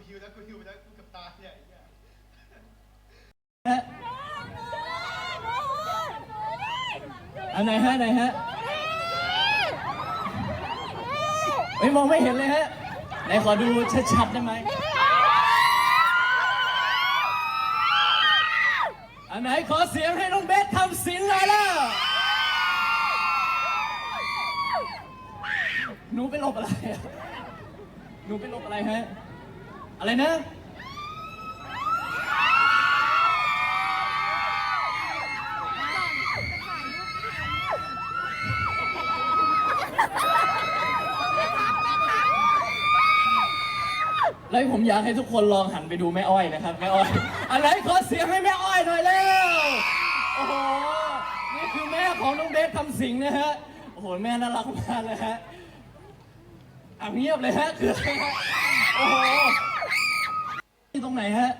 กูฮิวแล้วกูฮิวแล้วกูกับตายเนี่ยไอ้เหี้ยฮะอันไหนฮะไหนฮะไม่มองไม่เห็นเลยฮะไหนขอดูชัดๆได้ไหมอันไหนขอเสียงให้น้องเบสทำสินเลยล่ะหนูไปหลบอะไรอะหนูไปหลบอะไรฮะ อะไรนะ แล้วผมอยากให้ทุกคนลองหันไปดูแม่อ้อยนะครับแม่อ้อยอะไรขอเสียงให้แม่อ้อยหน่อยเร็วโอ้โหนี่คือแม่ของน้องเบสทำสิงนะฮะโอ้โหแม่น่ารักมากเลยฮะอะเงียบเลยฮะคือะโอ้โห รงไหนฮะ